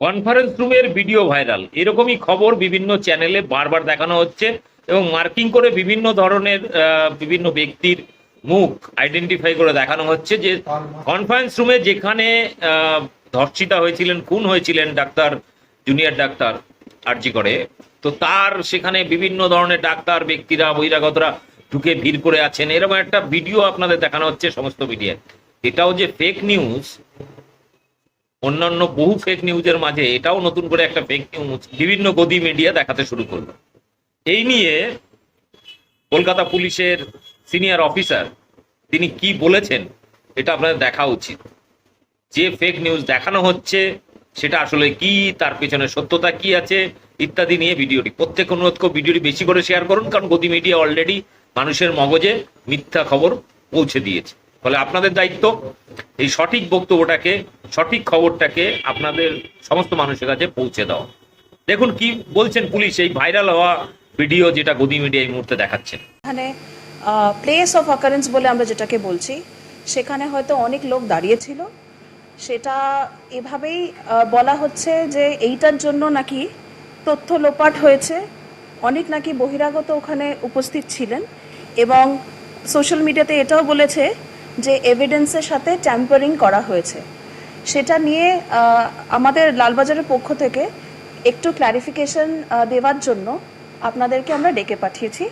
Conference রুমের video viral এরকমই খবর বিভিন্ন চ্যানেলে বারবার দেখানো হচ্ছে এবং মার্কিং করে বিভিন্ন ধরনের বিভিন্ন ব্যক্তির মুখ আইডেন্টিফাই করে দেখানো হচ্ছে যে কনফারেন্স রুমে যেখানে ধর্ষিতা হয়েছিলেন, খুন হয়েছিলেন ডাক্তার জুনিয়র ডাক্তার আর্জি করে তো তার সেখানে বিভিন্ন ধরনের ডাক্তার ব্যক্তিরা, বহিরাগতরা ঢুকে ভিড় করে আছেন। এরকম একটা ভিডিও আপনাদের দেখানো হচ্ছে সমস্ত মিডিয়ায় এটাও যে ফেক নিউজ অন্যান্য বহু ফেক নিউজের মাঝে এটাও নতুন করে একটা ফেক নিউজ বিভিন্ন গদি মিডিয়া দেখাতে শুরু করল। এই নিয়ে কলকাতা পুলিশের সিনিয়র অফিসার তিনি কি বলেছেন এটা আপনাদের দেখা উচিত। যে ফেক নিউজ দেখানো হচ্ছে, সেটা আসলে কি, তার পেছনে সত্যতা কি আছে, ইত্যাদি নিয়ে ভিডিওটি। প্রত্যেক অনুরোধ করে ভিডিওটি বেশি করে শেয়ার করুন, কারণ গদি মিডিয়া অলরেডি মানুষের মগজে মিথ্যা খবর পৌঁছে দিয়েছে। ফলে আপনাদের দায়িত্ব এই সঠিক বক্তব্যটাকে, সঠিক খবরটাকে আপনাদের সমস্ত মানুষের কাছে পৌঁছে দাও দেখুন কি বলছেন পুলিশ, এই ভাইরাল হওয়া ভিডিও যেটা গদি মিডিয়া এই মুহূর্তে দেখাচ্ছেন এখানে প্লেস অফ অকারেন্স বলে আমরা যেটাকে বলছি, সেখানে হয়তো অনেক লোক দাঁড়িয়েছিল সেটা এভাবেই বলা হচ্ছে যে এইটার জন্য নাকি তথ্য লোপাট হয়েছে। অনেক নাকি বহিরাগত ওখানে উপস্থিত ছিলেন এবং সোশ্যাল মিডিয়াতে এটাও বলেছে যে এভিডেন্সের সাথে ট্যাম্পারিং করা হয়েছে। সেটা নিয়ে আমাদের লালবাজারের পক্ষ থেকে একটু ক্ল্যারিফিকেশন দেওয়ার জন্য আপনাদেরকে আমরা ডেকে পাঠিয়েছি।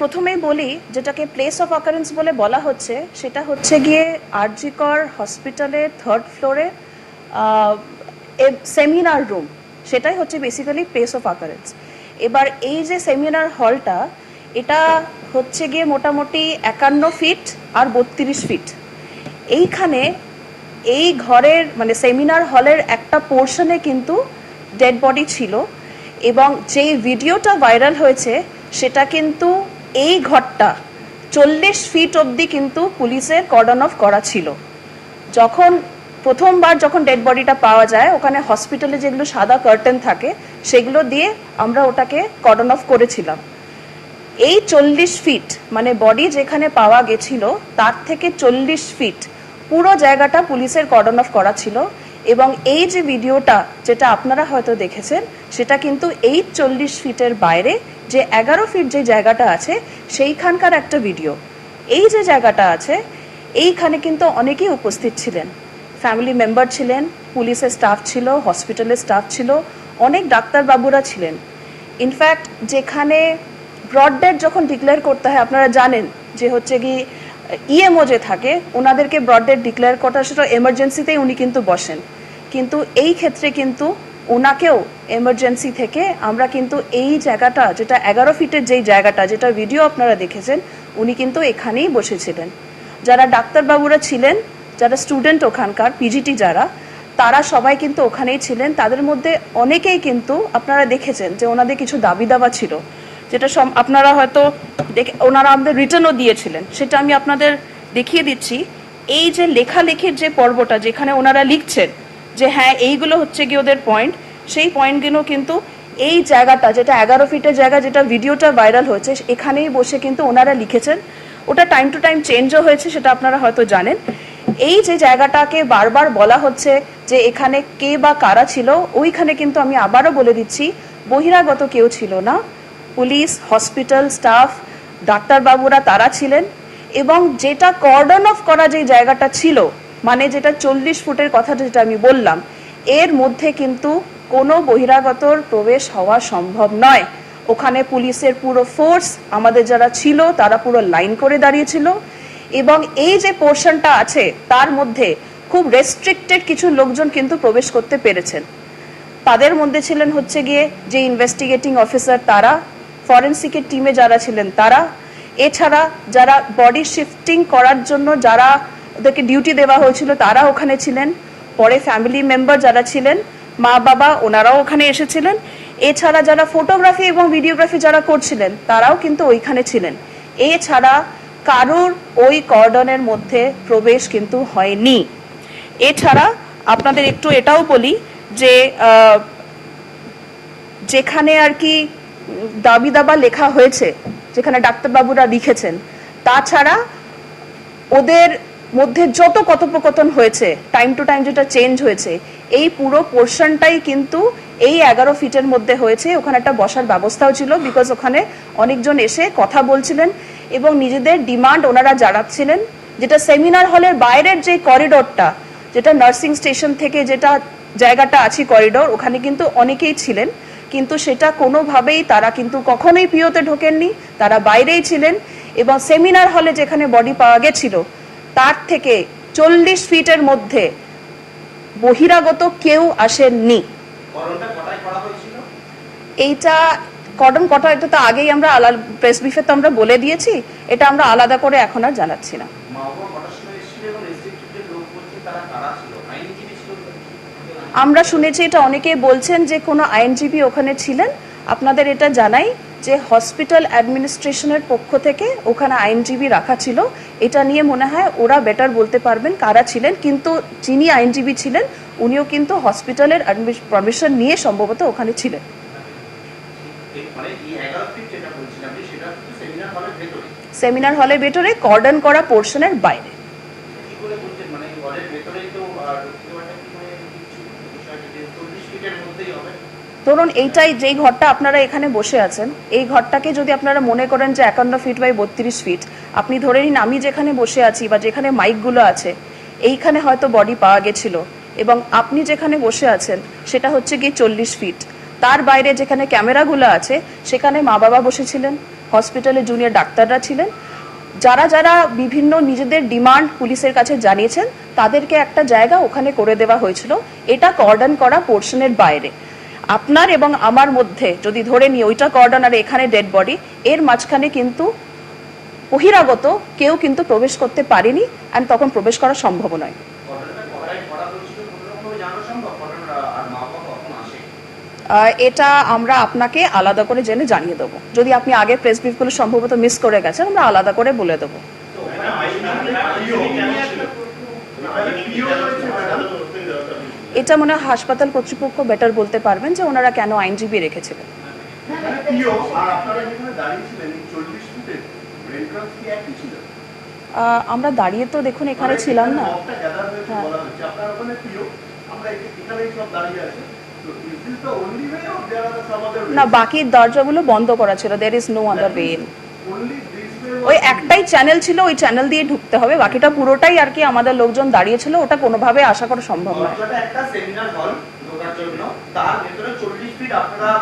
প্রথমেই বলি, যেটাকে প্লেস অফ অকারেন্স বলে বলা হচ্ছে, সেটা হচ্ছে গিয়ে আরজিকর হসপিটালের থার্ড ফ্লোরে সেমিনার রুম সেটাই হচ্ছে বেসিক্যালি প্লেস অফ অকারেন্স এবার এই যে সেমিনার হলটা এটা হচ্ছে গিয়ে মোটামুটি একান্ন ফিট আর বত্রিশ ফিট এইখানে এই ঘরের মানে সেমিনার হলের একটা পোর্শনে কিন্তু ডেড বডি ছিল এবং যেই ভিডিওটা ভাইরাল হয়েছে, সেটা কিন্তু এই ঘরটা চল্লিশ ফিট অবধি কিন্তু পুলিশের কর্ডন অফ করা ছিল। যখন প্রথমবার যখন ডেড বডিটা পাওয়া যায়, ওখানে হসপিটালে যেগুলো সাদা কার্টেন থাকে, সেগুলো দিয়ে আমরা ওটাকে কর্ডন অফ করেছিলাম। এই চল্লিশ ফিট মানে বডি যেখানে পাওয়া গেছিল, তার থেকে চল্লিশ ফিট পুরো জায়গাটা পুলিশের কর্ডন অফ করা ছিল। এবং এই যে ভিডিওটা, যেটা আপনারা হয়তো দেখেছেন, সেটা কিন্তু এই চল্লিশ ফিটের বাইরে যে এগারো ফিট যে জায়গাটা আছে, সেইখানকার একটা ভিডিও এই যে জায়গাটা আছে, এইখানে কিন্তু অনেকেই উপস্থিত ছিলেন। ফ্যামিলি মেম্বার ছিলেন, পুলিশের স্টাফ ছিল হসপিটালের স্টাফ ছিল, অনেক ডাক্তারবাবুরা ছিলেন। ইনফ্যাক্ট যেখানে ব্রড ডেড যখন ডিক্লেয়ার করতে হয়, আপনারা জানেন যে হচ্ছে কি ইএমও যে থাকে, ওনাদেরকে ব্রড ডেড ডিক্লেয়ার করা সেটা এমার্জেন্সিতেই উনি কিন্তু বসেন। কিন্তু এই ক্ষেত্রে কিন্তু ওনাকেও এমার্জেন্সি থেকে আমরা কিন্তু এই জায়গাটা, যেটা এগারো ফিটের যেই জায়গাটা, যেটা ভিডিও আপনারা দেখেছেন, উনি কিন্তু এখানেই বসেছিলেন। যারা ডাক্তারবাবুরা ছিলেন, যারা স্টুডেন্ট ওখানকার, পিজিটি যারা, তারা সবাই কিন্তু ওখানেই ছিলেন। তাদের মধ্যে অনেকেই কিন্তু আপনারা দেখেছেন যে ওনাদের কিছু দাবি দাবা ছিল। যেটা আপনারা হয়তো দেখে ওনারা আমাদের রিটার্নও দিয়েছিলেন। সেটা আমি আপনাদের দেখিয়ে দিচ্ছি। এই যে লেখালেখির যে পর্বটা, যেখানে ওনারা লিখছেন যে হ্যাঁ এইগুলো হচ্ছে গিয়ে ওদের পয়েন্ট সেই পয়েন্টগুলো কিন্তু এই জায়গাটা, যেটা এগারো ফিটের জায়গা, যেটা ভিডিওটা ভাইরাল হয়েছে, এখানেই বসে কিন্তু ওনারা লিখেছেন। ওটা টাইম টু টাইম চেঞ্জও হয়েছে, সেটা আপনারা হয়তো জানেন। এই যে জায়গাটাকে বারবার বলা হচ্ছে যে, এখানে কে বা কারা ছিল, ওইখানে কিন্তু আমি আবারও বলে দিচ্ছি, বহিরাগত কেউ ছিল না। পুলিশ, হসপিটাল স্টাফ ডাক্তারবাবুরা তারা ছিলেন এবং যেটা কর্ডন অফ করা যে জায়গাটা ছিল মানে যেটা চল্লিশ ফুটের কথা যেটা আমি বললাম, এর মধ্যে কিন্তু কোনো বহিরাগতর প্রবেশ হওয়া সম্ভব নয়। ওখানে পুলিশের পুরো ফোর্স আমাদের যারা ছিল, তারা পুরো লাইন করে দাঁড়িয়েছিল এবং এই যে পোর্শনটা আছে, তার মধ্যে খুব রেস্ট্রিক্টেড কিছু লোকজন কিন্তু প্রবেশ করতে পেরেছেন। তাদের মধ্যে ছিলেন হচ্ছে গিয়ে যে ইনভেস্টিগেটিং অফিসার তারা ফরেন্সিকের টিমে যারা ছিলেন তারা। এছাড়া যারা বডি শিফটিং করার জন্য যারা ওদেরকে ডিউটি দেওয়া হয়েছিল, তারা ওখানে ছিলেন। পরে ফ্যামিলি মেম্বার যারা ছিলেন, মা বাবা, ওনারাও ওখানে এসেছিলেন। এছাড়া যারা ফটোগ্রাফি এবং ভিডিওগ্রাফি যারা করছিলেন, তারাও কিন্তু ওইখানে ছিলেন। এছাড়া কারোর ওই কর্ডনের মধ্যে প্রবেশ কিন্তু হয়নি। এছাড়া আপনাদের একটু এটাও বলি যে যেখানে আর কি দাবি দাবা লেখা হয়েছে, যেখানে ডাক্তারবাবুরা লিখেছেন। তাছাড়া ওদের মধ্যে যত কথোপকথন হয়েছে টাইম টু টাইম যেটা চেঞ্জ হয়েছে, এই পুরো পোর্শনটাই কিন্তু এই এগারো ফিটের মধ্যে হয়েছে। ওখানে একটা বসার ব্যবস্থাও ছিল বিকজ ওখানে অনেকজন এসে কথা বলছিলেন এবং নিজেদের ডিমান্ড ওনারা জানাচ্ছিলেন। যেটা সেমিনার হলের বাইরের যে করিডোরটা যেটা নার্সিং স্টেশন থেকে যেটা জায়গাটা আছে করিডোর ওখানে কিন্তু অনেকেই ছিলেন। কিন্তু সেটা কোনোভাবেই তারা কিন্তু কখনোই পিওতে ঢোকেননি। তারা বাইরেই ছিলেন এবং সেমিনার হলে যেখানে বডি পাওয়া গেছিল তার থেকে চল্লিশ ফিটের মধ্যে বহিরাগত কেউ আসেননি। এইটা কটন কটা এটা তো আগেই আমরা আলাদা প্রেস ব্রিফে তো আমরা বলে দিয়েছি এটা আমরা আলাদা করে এখন আর জানাচ্ছি না। আমরা শুনেছি এটা অনেকেই বলছেন যে কোনো আইনজীবী ওখানে ছিলেন। আপনাদের এটা জানাই যে হসপিটাল অ্যাডমিনিস্ট্রেশনের পক্ষ থেকে ওখানে আইনজীবী রাখা ছিল। এটা নিয়ে মনে হয় ওরা বেটার বলতে পারবেন কারা ছিলেন কিন্তু যিনি আইনজীবী ছিলেন উনিও কিন্তু হসপিটালের পারমিশন নিয়ে সম্ভবত ওখানে ছিলেন। মানে সেমিনার হলের ভেতরে কর্ডন করা পোর্শনের বাইরে কি করে বলছেন মানে এই হলের ভেতরেই তো আর ঢুকতে পারটা কি করে কিছু বিষয়টা যে চল্লিশ ফিটের মধ্যেই হবে ধরুন এইটাই যেই ঘরটা আপনারা এখানে বসে আছেন, এই ঘরটাকে যদি আপনারা মনে করেন যে একান্ন ফিট বাই বত্রিশ ফিট আপনি ধরে নিন আমি যেখানে বসে আছি বা যেখানে মাইকগুলো আছে, এইখানে হয়তো বডি পাওয়া গেছিল এবং আপনি যেখানে বসে আছেন, সেটা হচ্ছে গিয়ে চল্লিশ ফিট তার বাইরে যেখানে ক্যামেরাগুলো আছে, সেখানে মা বাবা বসেছিলেন হসপিটালে জুনিয়র ডাক্তাররা ছিলেন যারা যারা বিভিন্ন নিজেদের ডিমান্ড পুলিশের কাছে জানিয়েছেন, তাদেরকে একটা জায়গা ওখানে করে দেওয়া হয়েছিল। এটা কর্ডন করা পোর্শনের বাইরে। আপনার এবং আমার মধ্যে যদি ধরে নিই, ওইটা কর্ডন আর এখানে ডেড বডি, এর মাঝখানে কিন্তু বহিরাগত কেউ কিন্তু প্রবেশ করতে পারেনি অ্যান্ড তখন প্রবেশ করা সম্ভব নয় ঘটনাটা কটায় করা হয়েছিল কোনো রকমভাবে জানা সম্ভব ঘটনা আর মা বাবা কখন আসে আহ, এটা আমরা আপনাকে আলাদা করে জেনে জানিয়ে দেবো। যদি আপনি আগে প্রেস ব্রিফগুলো সম্ভবত মিস করে গেছেন আমরা আলাদা করে বলে দেবো। এটা মনে হয় হাসপাতাল কর্তৃপক্ষ বেটার বলতে পারবেন যে ওনারা কেন আইনজীবী রেখেছিলেন। আমরা দাঁড়িয়ে তো দেখুন এখানে ছিলাম না। হ্যাঁ। না বাকি দরজাগুলো বন্ধ করা ছিল। There is no other way ওই একটাই চ্যানেল ছিল ওই চ্যানেল দিয়ে ঢুকতে হবে। বাকিটা পুরোটাই আর কি আমাদের লোকজন দাঁড়িয়ে ছিল ওটা কোনোভাবে আশা করা সম্ভব নয়। একটা সেমিনার হল ঢোকার জন্য। তার ভেতরে চল্লিশ ফিট আপনারা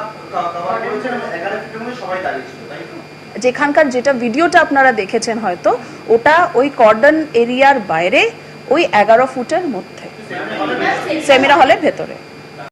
কভার করেছেন এবং এগারো ফিটের মধ্যে সবাই তাই তো? যেখানকার যেটা ভিডিওটা আপনারা দেখেছেন হয়তো ওটা ওই কর্ডন এরিয়ার বাইরে ওই এগারো ফুটের মধ্যে। সেমিনার সেমিনা হলের ভেতরে।